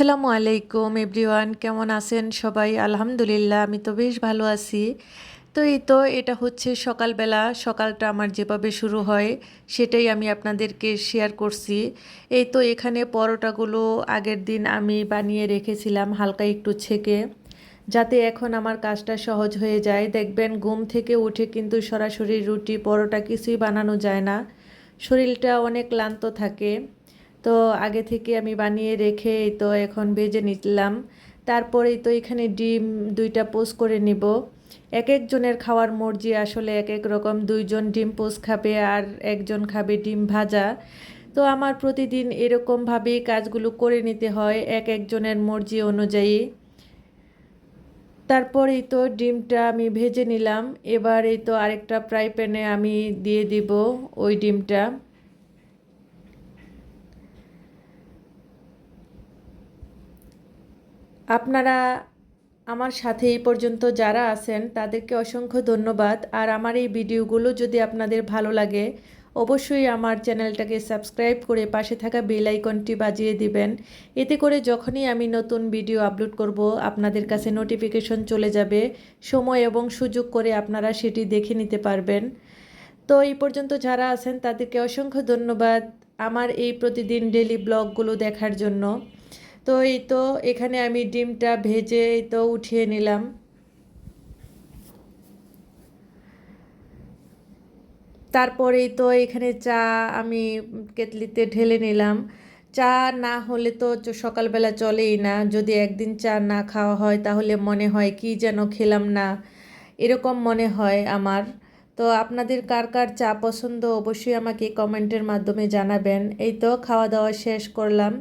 আসসালামু আলাইকুম এভরিওয়ান, কেমন আছেন সবাই? আলহামদুলিল্লাহ, আমি তো বেশ ভালো আছি। তো এই তো, এটা হচ্ছে সকালবেলা, সকালটা আমার যেভাবে শুরু হয় সেটাই আমি আপনাদেরকে শেয়ার করছি। এই তো, এখানে পরোটাগুলো আগের দিন আমি বানিয়ে রেখেছিলাম হালকা একটু ছেঁকে। যাতে এখন আমার কাজটা সহজ হয়ে যায়। দেখবেন, ঘুম থেকে উঠে কিন্তু সরাসরি রুটি, পরোটা কিছুই বানানো যায় না। শরীরটা অনেক ক্লান্ত থাকে। তো আগে থেকে আমি বানিয়ে রেখে তো এখন ভেজে নিলাম। তারপরেই তো এখানে ডিম দুইটা পোস্ট করে নিব। এক একজনের খাওয়ার মর্জি আসলে এক এক রকম। দুইজন ডিম পোস্ট খাবে আর একজন খাবে ডিম ভাজা। তো আমার প্রতিদিন এরকমভাবেই কাজগুলো করে নিতে হয় এক একজনের মর্জি অনুযায়ী। তারপরেই তো ডিমটা আমি ভেজে নিলাম। এবার এই তো আরেকটা ফ্রাই প্যানে আমি দিয়ে দিব ওই ডিমটা। আপনারা আমার সাথে এই পর্যন্ত যারা আছেন, তাদেরকে অসংখ্য ধন্যবাদ। আর আমার এই ভিডিওগুলো যদি আপনাদের ভালো লাগে, অবশ্যই আমার চ্যানেলটাকে সাবস্ক্রাইব করে পাশে থাকা বেল আইকনটি বাজিয়ে দিবেন। এতে করে যখনই আমি নতুন ভিডিও আপলোড করব, আপনাদের কাছে নোটিফিকেশন চলে যাবে। সময় এবং সুযোগ করে আপনারা সেটি দেখে নিতে পারবেন। তো এই পর্যন্ত যারা আছেন, তাদেরকে অসংখ্য ধন্যবাদ আমার এই প্রতিদিন ডেলি ব্লগগুলো দেখার জন্য। তো এই তো এখানে আমি ডিমটা ভেজে তো উঠিয়ে নিলাম। তারপরেই তো এখানে চা আমি কেতলিতে ঢেলে নিলাম। চা না হলে তো সকালবেলা চলেই না। যদি একদিন চা না খাওয়া হয় তাহলে মনে হয় কি যেন খেলাম না। এরকম মনে হয় আমার। তো আপনাদের কার কার চা পছন্দ অবশ্যই আমাকে কমেন্টের মাধ্যমে জানাবেন। এই তো খাওয়া দাওয়া শেষ করলাম।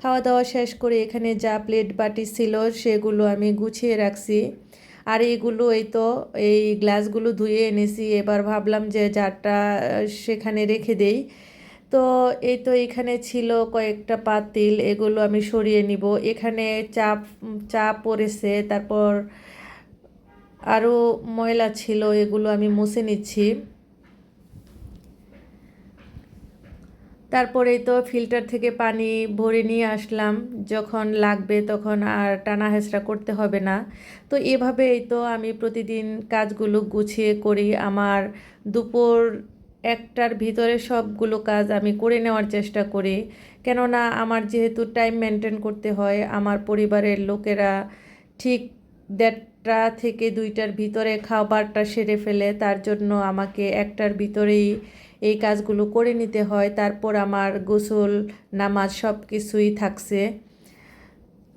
খাওয়া দাওয়া শেষ করে এখানে যা প্লেট বাটি ছিল সেগুলো আমি গুছিয়ে রাখছি। আর এইগুলো এই তো, এই গ্লাসগুলো ধুয়ে এনেছি। এবার ভাবলাম যে জারটা সেখানে রেখে দেই। তো এই তো এখানে ছিল কয়েকটা পাতিল, এগুলো আমি সরিয়ে নিব। এখানে চা চা পড়েছে, তারপর আরও ময়লা ছিল, এগুলো আমি মুছে নিচ্ছি। তারপরেই তো ফিল্টার থেকে পানি ভরে নিয়ে আসলাম। যখন লাগবে তখন আর টানা হেঁচড়া করতে হবে না। তো এভাবেই তো আমি প্রতিদিন কাজগুলো গুছিয়ে করি। আমার দুপুর একটার ভিতরে সবগুলো কাজ আমি করে নেওয়ার চেষ্টা করি। কেননা আমার যেহেতু টাইম মেনটেন করতে হয়, আমার পরিবারের লোকেরা ঠিক দেড়টা থেকে দুইটার ভিতরে খাবারটা সেরে ফেলে, তার জন্য আমাকে একটার ভিতরেই এই কাজগুলো করে নিতে হয়। তারপর আমার গোসল, নামাজ সব কিছুই থাকছে।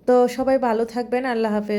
তো সবাই ভালো থাকবেন, আল্লাহ হাফেজ।